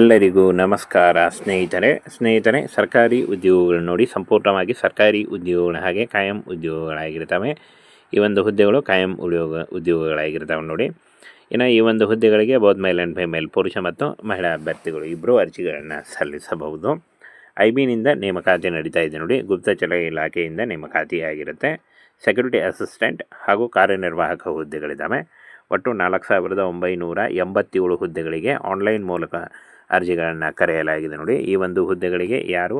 ಎಲ್ಲರಿಗೂ ನಮಸ್ಕಾರ. ಸ್ನೇಹಿತರೆ ಸ್ನೇಹಿತರೆ, ಸರ್ಕಾರಿ ಉದ್ಯೋಗಗಳು ನೋಡಿ, ಸಂಪೂರ್ಣವಾಗಿ ಸರ್ಕಾರಿ ಉದ್ಯೋಗಗಳ ಹಾಗೆ ಕಾಯಂ ಉದ್ಯೋಗಗಳಾಗಿರ್ತವೆ. ಈ ಒಂದು ಹುದ್ದೆಗಳು ಕಾಯಂ ಉದ್ಯೋಗ, ಉದ್ಯೋಗಗಳಾಗಿರ್ತವೆ ನೋಡಿ. ಇನ್ನು ಈ ಒಂದು ಹುದ್ದೆಗಳಿಗೆ ಬೋತ್ ಮೇಲ್ ಆ್ಯಂಡ್ ಫಿಮೇಲ್ ಪುರುಷ ಮತ್ತು ಮಹಿಳಾ ಅಭ್ಯರ್ಥಿಗಳು ಇಬ್ಬರು ಅರ್ಜಿಗಳನ್ನು ಸಲ್ಲಿಸಬಹುದು. ಐ ಬಿನಿಂದ ನೇಮಕಾತಿ ನಡೀತಾ ಇದೆ ನೋಡಿ. ಗುಪ್ತಚರ ಇಲಾಖೆಯಿಂದ ನೇಮಕಾತಿಯಾಗಿರುತ್ತೆ. ಸೆಕ್ಯೂರಿಟಿ ಅಸಿಸ್ಟೆಂಟ್ ಹಾಗೂ ಕಾರ್ಯನಿರ್ವಾಹಕ ಹುದ್ದೆಗಳಿದ್ದಾವೆ. ಒಟ್ಟು ನಾಲ್ಕು ಸಾವಿರದ ಒಂಬೈನೂರ ಎಂಬತ್ತೇಳು ಹುದ್ದೆಗಳಿಗೆ ಆನ್ಲೈನ್ ಮೂಲಕ ಅರ್ಜಿಗಳನ್ನು ಕರೆಯಲಾಗಿದೆ ನೋಡಿ. ಈ ಒಂದು ಹುದ್ದೆಗಳಿಗೆ ಯಾರು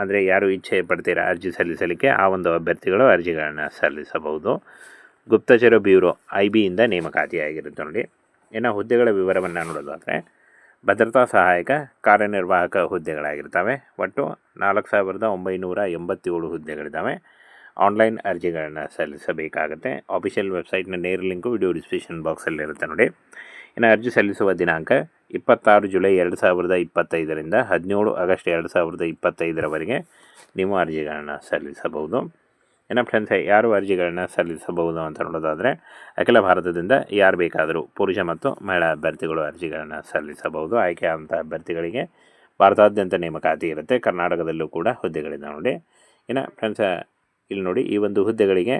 ಅಂದರೆ ಯಾರು ಇಚ್ಛೆ ಪಡ್ತೀರಾ ಅರ್ಜಿ ಸಲ್ಲಿಸಲಿಕ್ಕೆ ಆ ಒಂದು ಅಭ್ಯರ್ಥಿಗಳು ಅರ್ಜಿಗಳನ್ನು ಸಲ್ಲಿಸಬಹುದು. ಗುಪ್ತಚರ ಬ್ಯೂರೋ ಐ ಬಿಯಿಂದ ನೇಮಕಾತಿಯಾಗಿರುತ್ತೆ ನೋಡಿ. ಇನ್ನು ಹುದ್ದೆಗಳ ವಿವರವನ್ನು ನೋಡೋದಾದರೆ, ಭದ್ರತಾ ಸಹಾಯಕ, ಕಾರ್ಯನಿರ್ವಾಹಕ ಹುದ್ದೆಗಳಾಗಿರ್ತವೆ. ಒಟ್ಟು ನಾಲ್ಕು ಸಾವಿರದ ಒಂಬೈನೂರ ಎಂಬತ್ತೇಳು ಹುದ್ದೆಗಳಿದ್ದಾವೆ. ಆನ್ಲೈನ್ ಅರ್ಜಿಗಳನ್ನು ಸಲ್ಲಿಸಬೇಕಾಗುತ್ತೆ. ಆಫಿಷಿಯಲ್ ವೆಬ್ಸೈಟ್ನ ನೇರ ಲಿಂಕು ವಿಡಿಯೋ ಡಿಸ್ಕ್ರಿಪ್ಷನ್ ಬಾಕ್ಸಲ್ಲಿರುತ್ತೆ ನೋಡಿ. ಇನ್ನು ಅರ್ಜಿ ಸಲ್ಲಿಸುವ ದಿನಾಂಕ ಇಪ್ಪತ್ತಾರು ಜುಲೈ ಎರಡು ಸಾವಿರದ ಇಪ್ಪತ್ತೈದರಿಂದ ಹದಿನೇಳು ಆಗಸ್ಟ್ ಎರಡು ಸಾವಿರದ ಇಪ್ಪತ್ತೈದರವರೆಗೆ ನೀವು ಅರ್ಜಿಗಳನ್ನು ಸಲ್ಲಿಸಬಹುದು. ಇನ್ನು ಫ್ರೆಂಡ್ಸ್ ಯಾರು ಅರ್ಜಿಗಳನ್ನು ಸಲ್ಲಿಸಬಹುದು ಅಂತ ನೋಡೋದಾದರೆ ಅಖಿಲ ಭಾರತದಿಂದ ಯಾರು ಬೇಕಾದರೂ ಪುರುಷ ಮತ್ತು ಮಹಿಳಾ ಅಭ್ಯರ್ಥಿಗಳು ಅರ್ಜಿಗಳನ್ನು ಸಲ್ಲಿಸಬಹುದು. ಆಯ್ಕೆಯಾದಂಥ ಅಭ್ಯರ್ಥಿಗಳಿಗೆ ಭಾರತಾದ್ಯಂತ ನೇಮಕಾತಿ ಇರುತ್ತೆ. ಕರ್ನಾಟಕದಲ್ಲೂ ಕೂಡ ಹುದ್ದೆಗಳಿದೆ ನೋಡಿ. ಇನ್ನು ಫ್ರೆಂಡ್ಸ್ ಇಲ್ಲಿ ನೋಡಿ ಈ ಒಂದು ಹುದ್ದೆಗಳಿಗೆ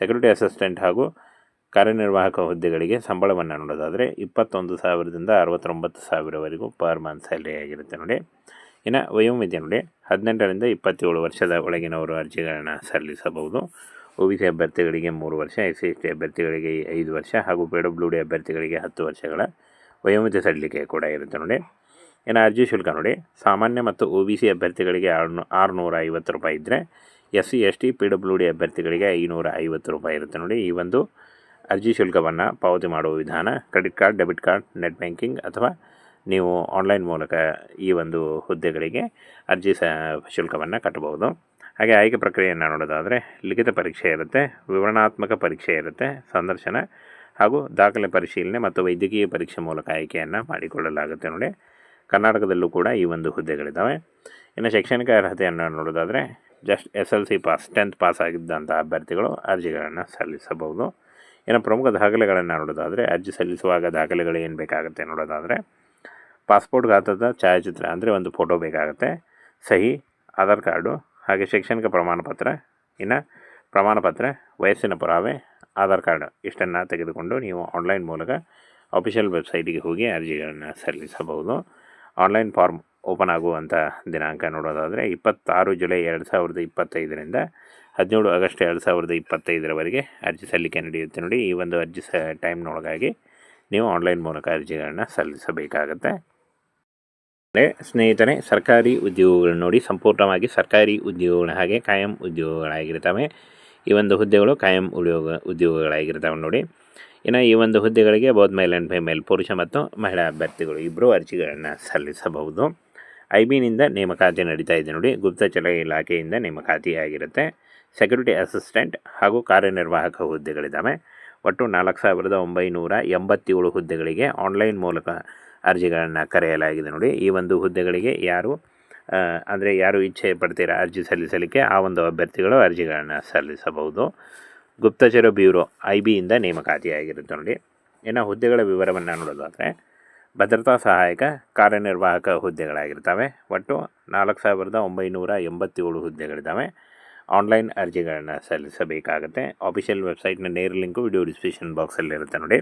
ಸೆಕ್ಯೂರಿಟಿ ಅಸಿಸ್ಟೆಂಟ್ ಹಾಗೂ ಕಾರ್ಯನಿರ್ವಾಹಕ ಹುದ್ದೆಗಳಿಗೆ ಸಂಬಳವನ್ನು ನೋಡೋದಾದರೆ ಇಪ್ಪತ್ತೊಂದು ಸಾವಿರದಿಂದ ಅರವತ್ತೊಂಬತ್ತು ಸಾವಿರವರೆಗೂ ಪರ್ ಮಂತ್ ಸ್ಯಾಲ್ರಿ ಆಗಿರುತ್ತೆ ನೋಡಿ. ಇನ್ನು ವಯೋಮಿತಿ ನೋಡಿ, ಹದಿನೆಂಟರಿಂದ ಇಪ್ಪತ್ತೇಳು ವರ್ಷದ ಒಳಗಿನವರು ಅರ್ಜಿಗಳನ್ನು ಸಲ್ಲಿಸಬಹುದು. ಒ ಬಿ ಸಿ ಅಭ್ಯರ್ಥಿಗಳಿಗೆ ಮೂರು ವರ್ಷ ಎಸ್ ಸಿ ಎಸ್ ಟಿ ಅಭ್ಯರ್ಥಿಗಳಿಗೆ ಐದು ವರ್ಷ ಹಾಗೂ ಪಿ ಡಬ್ಲ್ಯೂ ಡಿ ಅಭ್ಯರ್ಥಿಗಳಿಗೆ ಹತ್ತು ವರ್ಷಗಳ ವಯೋಮಿತಿ ಸಲ್ಲಿಕೆ ಕೂಡ ಇರುತ್ತೆ ನೋಡಿ. ಇನ್ನು ಅರ್ಜಿ ಶುಲ್ಕ ನೋಡಿ, ಸಾಮಾನ್ಯ ಮತ್ತು ಒ ಬಿ ಸಿ ಅಭ್ಯರ್ಥಿಗಳಿಗೆ ಆರುನೂ, ಆರುನೂರ ಐವತ್ತು ರೂಪಾಯಿ ಇದ್ದರೆ S C S T P W D ಅಭ್ಯರ್ಥಿಗಳಿಗೆ ಐನೂರ ಐವತ್ತು ರೂಪಾಯಿ ಇರುತ್ತೆ ನೋಡಿ. ಈ ಒಂದು ಅರ್ಜಿ ಶುಲ್ಕವನ್ನು ಪಾವತಿ ಮಾಡುವ ವಿಧಾನ credit card debit card net banking ಅಥವಾ ನೀವು ಆನ್ಲೈನ್ ಮೂಲಕ ಈ ಒಂದು ಹುದ್ದೆಗಳಿಗೆ ಅರ್ಜಿ ಸ, ಶುಲ್ಕವನ್ನು ಕಟ್ಟಬಹುದು. ಹಾಗೆ ಆಯ್ಕೆ ಪ್ರಕ್ರಿಯೆಯನ್ನು ನೋಡೋದಾದರೆ ಲಿಖಿತ ಪರೀಕ್ಷೆ ಇರುತ್ತೆ, ವಿವರಣಾತ್ಮಕ ಪರೀಕ್ಷೆ ಇರುತ್ತೆ, ಸಂದರ್ಶನ ಹಾಗೂ ದಾಖಲೆ ಪರಿಶೀಲನೆ ಮತ್ತು ವೈದ್ಯಕೀಯ ಪರೀಕ್ಷೆ ಮೂಲಕ ಆಯ್ಕೆಯನ್ನು ಮಾಡಿಕೊಳ್ಳಲಾಗುತ್ತೆ ನೋಡಿ. ಕರ್ನಾಟಕದಲ್ಲೂ ಕೂಡ ಈ ಒಂದು ಹುದ್ದೆಗಳಿದ್ದಾವೆ ಇನ್ನು ಶೈಕ್ಷಣಿಕ ಅರ್ಹತೆಯನ್ನು ನೋಡೋದಾದರೆ just S L C pass tenth pass ಆಗಿದ್ದಂಥ ಅಭ್ಯರ್ಥಿಗಳು ಅರ್ಜಿಗಳನ್ನು ಸಲ್ಲಿಸಬಹುದು. ಇನ್ನು ಪ್ರಮುಖ ದಾಖಲೆಗಳನ್ನು ನೋಡೋದಾದರೆ, ಅರ್ಜಿ ಸಲ್ಲಿಸುವಾಗ ದಾಖಲೆಗಳು ಏನು ಬೇಕಾಗುತ್ತೆ ನೋಡೋದಾದರೆ, ಪಾಸ್ಪೋರ್ಟ್ ಗಾತ್ರದ ಛಾಯಾಚಿತ್ರ ಅಂದರೆ ಒಂದು ಫೋಟೋ ಬೇಕಾಗುತ್ತೆ, ಸಹಿ, ಆಧಾರ್ ಕಾರ್ಡು, ಹಾಗೆ ಶೈಕ್ಷಣಿಕ ಪ್ರಮಾಣಪತ್ರ, ಇನ್ನು ಪ್ರಮಾಣಪತ್ರ, ವಯಸ್ಸಿನ ಪುರಾವೆ, ಆಧಾರ್ ಕಾರ್ಡ್ ಇಷ್ಟನ್ನು ತೆಗೆದುಕೊಂಡು ನೀವು ಆನ್ಲೈನ್ ಮೂಲಕ ಅಫಿಷಿಯಲ್ ವೆಬ್ಸೈಟಿಗೆ ಹೋಗಿ ಅರ್ಜಿಗಳನ್ನು ಸಲ್ಲಿಸಬಹುದು. ಆನ್ಲೈನ್ ಫಾರ್ಮ್ ಓಪನ್ ಆಗುವಂಥ ದಿನಾಂಕ ನೋಡೋದಾದರೆ, ಇಪ್ಪತ್ತಾರು ಜುಲೈ ಎರಡು ಸಾವಿರದ ಇಪ್ಪತ್ತೈದರಿಂದ ಹದಿನೇಳು ಆಗಸ್ಟ್ ಎರಡು ಸಾವಿರದ ಇಪ್ಪತ್ತೈದರವರೆಗೆ ಅರ್ಜಿ ಸಲ್ಲಿಕೆ ನಡೆಯುತ್ತೆ ನೋಡಿ. ಈ ಒಂದು ಅರ್ಜಿ ಸ, ಟೈಮ್ನೊಳಗಾಗಿ ನೀವು ಆನ್ಲೈನ್ ಮೂಲಕ ಅರ್ಜಿಗಳನ್ನು ಸಲ್ಲಿಸಬೇಕಾಗತ್ತೆ. ಸ್ನೇಹಿತರೆ, ಸರ್ಕಾರಿ ಉದ್ಯೋಗಗಳನ್ನು ನೋಡಿ. ಸಂಪೂರ್ಣವಾಗಿ ಸರ್ಕಾರಿ ಉದ್ಯೋಗಗಳ ಹಾಗೆ ಕಾಯಂ ಉದ್ಯೋಗಗಳಾಗಿರ್ತವೆ. ಈ ಒಂದು ಹುದ್ದೆಗಳು ಕಾಯಂ ಉದ್ಯೋಗ, ಉದ್ಯೋಗಗಳಾಗಿರ್ತವೆ ನೋಡಿ. ಇನ್ನು ಈ ಒಂದು ಹುದ್ದೆಗಳಿಗೆ ಬೋತ್ ಮೇಲ್ ಆ್ಯಂಡ್ ಫಿಮೇಲ್, ಪುರುಷ ಮತ್ತು ಮಹಿಳಾ ಅಭ್ಯರ್ಥಿಗಳು ಇಬ್ಬರು ಅರ್ಜಿಗಳನ್ನು ಸಲ್ಲಿಸಬಹುದು. ಐ ಬಿನಿಂದ ನೇಮಕಾತಿ ನಡೀತಾ ಇದೆ ನೋಡಿ. ಗುಪ್ತಚರ ಇಲಾಖೆಯಿಂದ ನೇಮಕಾತಿಯಾಗಿರುತ್ತೆ. ಸೆಕ್ಯೂರಿಟಿ ಅಸಿಸ್ಟೆಂಟ್ ಹಾಗೂ ಕಾರ್ಯನಿರ್ವಾಹಕ ಹುದ್ದೆಗಳಿದ್ದಾವೆ. ಒಟ್ಟು ನಾಲ್ಕು ಸಾವಿರದ ಒಂಬೈನೂರ ಎಂಬತ್ತೇಳು ಹುದ್ದೆಗಳಿಗೆ ಆನ್ಲೈನ್ ಮೂಲಕ ಅರ್ಜಿಗಳನ್ನು ಕರೆಯಲಾಗಿದೆ ನೋಡಿ. ಈ ಒಂದು ಹುದ್ದೆಗಳಿಗೆ ಯಾರು ಅಂದರೆ ಯಾರು ಇಚ್ಛೆ ಪಡ್ತೀರಾ ಅರ್ಜಿ ಸಲ್ಲಿಸಲಿಕ್ಕೆ? ಆ ಒಂದು ಅಭ್ಯರ್ಥಿಗಳು ಅರ್ಜಿಗಳನ್ನು ಸಲ್ಲಿಸಬಹುದು. ಗುಪ್ತಚರ ಬ್ಯೂರೋ ಐ ಬಿಯಿಂದ ನೇಮಕಾತಿಯಾಗಿರುತ್ತೆ ನೋಡಿ. ಇನ್ನು ಹುದ್ದೆಗಳ ವಿವರವನ್ನು ನೋಡೋದಾದರೆ, ಭದ್ರತಾ ಸಹಾಯಕ, ಕಾರ್ಯನಿರ್ವಾಹಕ ಹುದ್ದೆಗಳಾಗಿರ್ತವೆ. ಒಟ್ಟು ನಾಲ್ಕು ಸಾವಿರದ ಒಂಬೈನೂರ ಎಂಬತ್ತೇಳು ಹುದ್ದೆಗಳಿದ್ದಾವೆ. ಆನ್ಲೈನ್ ಅರ್ಜಿಗಳನ್ನು ಸಲ್ಲಿಸಬೇಕಾಗುತ್ತೆ. ಆಫಿಷಿಯಲ್ ವೆಬ್ಸೈಟ್ನ ನೇರ ಲಿಂಕು ವಿಡಿಯೋ ಡಿಸ್ಕ್ರಿಪ್ಷನ್ ಬಾಕ್ಸಲ್ಲಿರುತ್ತೆ ನೋಡಿ.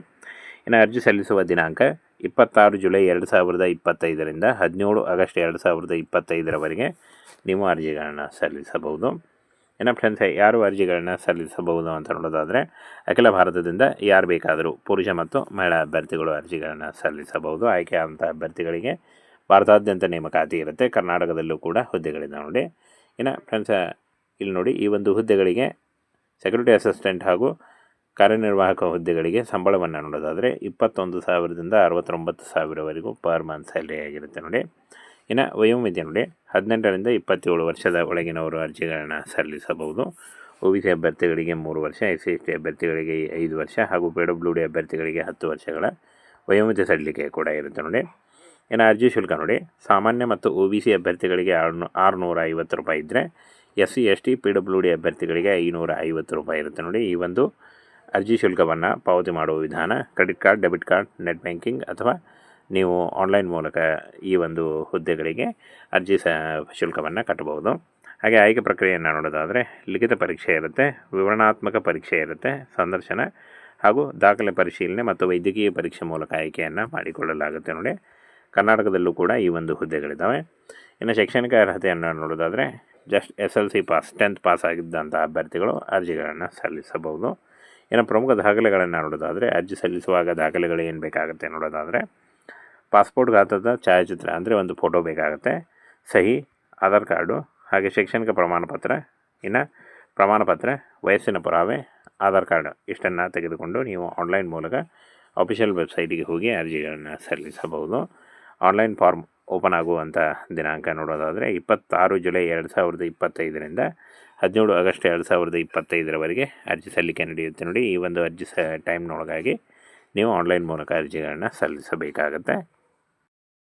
ಇನ್ನು ಅರ್ಜಿ ಸಲ್ಲಿಸುವ ದಿನಾಂಕ ಇಪ್ಪತ್ತಾರು ಜುಲೈ ಎರಡು ಸಾವಿರದ ಇಪ್ಪತ್ತೈದರಿಂದ ಹದಿನೇಳು ಆಗಸ್ಟ್ ಎರಡು ಸಾವಿರದ ಇಪ್ಪತ್ತೈದರವರೆಗೆ ನೀವು ಅರ್ಜಿಗಳನ್ನು ಸಲ್ಲಿಸಬಹುದು. ಇನ್ನು ಫ್ರೆಂಡ್ಸ್ ಯಾರು ಅರ್ಜಿಗಳನ್ನು ಸಲ್ಲಿಸಬಹುದು ಅಂತ ನೋಡೋದಾದರೆ ಅಖಿಲ ಭಾರತದಿಂದ ಯಾರು ಬೇಕಾದರೂ ಪುರುಷ ಮತ್ತು ಮಹಿಳಾ ಅಭ್ಯರ್ಥಿಗಳು ಅರ್ಜಿಗಳನ್ನು ಸಲ್ಲಿಸಬಹುದು. ಆಯ್ಕೆಯಾದಂಥ ಅಭ್ಯರ್ಥಿಗಳಿಗೆ ಭಾರತಾದ್ಯಂತ ನೇಮಕಾತಿ ಇರುತ್ತೆ. ಕರ್ನಾಟಕದಲ್ಲೂ ಕೂಡ ಹುದ್ದೆಗಳಿದೆ ನೋಡಿ. ಇನ್ನು ಫ್ರೆಂಡ್ಸ್ ಇಲ್ಲಿ ನೋಡಿ ಈ ಒಂದು ಹುದ್ದೆಗಳಿಗೆ ಸೆಕ್ಯೂರಿಟಿ ಅಸಿಸ್ಟೆಂಟ್ ಹಾಗೂ ಕಾರ್ಯನಿರ್ವಾಹಕ ಹುದ್ದೆಗಳಿಗೆ ಸಂಬಳವನ್ನು ನೋಡೋದಾದರೆ ಇಪ್ಪತ್ತೊಂದು ಸಾವಿರದಿಂದ ಅರವತ್ತೊಂಬತ್ತು ಸಾವಿರವರೆಗೂ ಪರ್ ಮಂತ್ ಸ್ಯಾಲ್ರಿ ಆಗಿರುತ್ತೆ ನೋಡಿ. ಇನ್ನು ವಯೋಮಿತಿ ನೋಡಿ, ಹದಿನೆಂಟರಿಂದ ಇಪ್ಪತ್ತೇಳು ವರ್ಷದ ಒಳಗಿನವರು ಅರ್ಜಿಗಳನ್ನು ಸಲ್ಲಿಸಬಹುದು. ಒ ಬಿ ಸಿ ಅಭ್ಯರ್ಥಿಗಳಿಗೆ ಮೂರು ವರ್ಷ, ಎಸ್ ಸಿ ಎಸ್ ಟಿ ಅಭ್ಯರ್ಥಿಗಳಿಗೆ ಐದು ವರ್ಷ ಹಾಗೂ ಪಿ ಡಬ್ಲ್ಯೂ ಡಿ ಅಭ್ಯರ್ಥಿಗಳಿಗೆ ಹತ್ತು ವರ್ಷಗಳ ವಯೋಮಿತಿ ಸಲ್ಲಿಕೆ ಕೂಡ ಇರುತ್ತೆ ನೋಡಿ. ಇನ್ನು ಅರ್ಜಿ ಶುಲ್ಕ ನೋಡಿ, ಸಾಮಾನ್ಯ ಮತ್ತು ಒ ಬಿ ಸಿ ಅಭ್ಯರ್ಥಿಗಳಿಗೆ ಆರುನೂ ಆರುನೂರ ಐವತ್ತು ರೂಪಾಯಿ ಇದ್ದರೆ S C S T P W D ಅಭ್ಯರ್ಥಿಗಳಿಗೆ ಐನೂರ ಐವತ್ತು ರೂಪಾಯಿ ಇರುತ್ತೆ ನೋಡಿ. ಈ ಒಂದು ಅರ್ಜಿ ಶುಲ್ಕವನ್ನು ಪಾವತಿ ಮಾಡುವ ವಿಧಾನ credit card, debit card, net banking ಅಥವಾ ನೀವು ಆನ್ಲೈನ್ ಮೂಲಕ ಈ ಒಂದು ಹುದ್ದೆಗಳಿಗೆ ಅರ್ಜಿ ಸ, ಶುಲ್ಕವನ್ನು ಕಟ್ಟಬಹುದು. ಹಾಗೆ ಆಯ್ಕೆ ಪ್ರಕ್ರಿಯೆಯನ್ನು ನೋಡೋದಾದರೆ ಲಿಖಿತ ಪರೀಕ್ಷೆ ಇರುತ್ತೆ, ವಿವರಣಾತ್ಮಕ ಪರೀಕ್ಷೆ ಇರುತ್ತೆ, ಸಂದರ್ಶನ ಹಾಗೂ ದಾಖಲೆ ಪರಿಶೀಲನೆ ಮತ್ತು ವೈದ್ಯಕೀಯ ಪರೀಕ್ಷೆ ಮೂಲಕ ಆಯ್ಕೆಯನ್ನು ಮಾಡಿಕೊಳ್ಳಲಾಗುತ್ತೆ ನೋಡಿ. ಕರ್ನಾಟಕದಲ್ಲೂ ಕೂಡ ಈ ಒಂದು ಹುದ್ದೆಗಳಿದ್ದಾವೆ ಇನ್ನು ಶೈಕ್ಷಣಿಕ ಅರ್ಹತೆಯನ್ನು ನೋಡೋದಾದರೆ just S L C pass tenth pass ಆಗಿದ್ದಂಥ ಅಭ್ಯರ್ಥಿಗಳು ಅರ್ಜಿಗಳನ್ನು ಸಲ್ಲಿಸಬಹುದು. ಇನ್ನು ಪ್ರಮುಖ ದಾಖಲೆಗಳನ್ನು ನೋಡೋದಾದರೆ, ಅರ್ಜಿ ಸಲ್ಲಿಸುವಾಗ ದಾಖಲೆಗಳು ಏನು ಬೇಕಾಗುತ್ತೆ ನೋಡೋದಾದರೆ ಪಾಸ್ಪೋರ್ಟ್ ಗಾತ್ರದ ಛಾಯಾಚಿತ್ರ, ಅಂದರೆ ಒಂದು ಫೋಟೋ ಬೇಕಾಗುತ್ತೆ, ಸಹಿ, ಆಧಾರ್ ಕಾರ್ಡು, ಹಾಗೆ ಶೈಕ್ಷಣಿಕ ಪ್ರಮಾಣಪತ್ರ, ಇನ್ನು ಪ್ರಮಾಣಪತ್ರ, ವಯಸ್ಸಿನ ಪುರಾವೆ, ಆಧಾರ್ ಕಾರ್ಡ್ ಇಷ್ಟನ್ನು ತೆಗೆದುಕೊಂಡು ನೀವು ಆನ್ಲೈನ್ ಮೂಲಕ ಅಫಿಷಿಯಲ್ ವೆಬ್ಸೈಟಿಗೆ ಹೋಗಿ ಅರ್ಜಿಗಳನ್ನು ಸಲ್ಲಿಸಬಹುದು. ಆನ್ಲೈನ್ ಫಾರ್ಮ್ ಓಪನ್ ಆಗುವಂಥ ದಿನಾಂಕ ನೋಡೋದಾದರೆ ಇಪ್ಪತ್ತಾರು ಜುಲೈ ಎರಡು ಸಾವಿರದ ಇಪ್ಪತ್ತೈದರಿಂದ ಹದಿನೇಳು ಆಗಸ್ಟ್ ಎರಡು ಸಾವಿರದ ಇಪ್ಪತ್ತೈದರವರೆಗೆ ಅರ್ಜಿ ಸಲ್ಲಿಕೆ ನಡೆಯುತ್ತೆ ನೋಡಿ. ಈ ಒಂದು ಅರ್ಜಿ ಸ ಟೈಮ್ನೊಳಗಾಗಿ ನೀವು ಆನ್ಲೈನ್ ಮೂಲಕ ಅರ್ಜಿಗಳನ್ನು ಸಲ್ಲಿಸಬೇಕಾಗತ್ತೆ.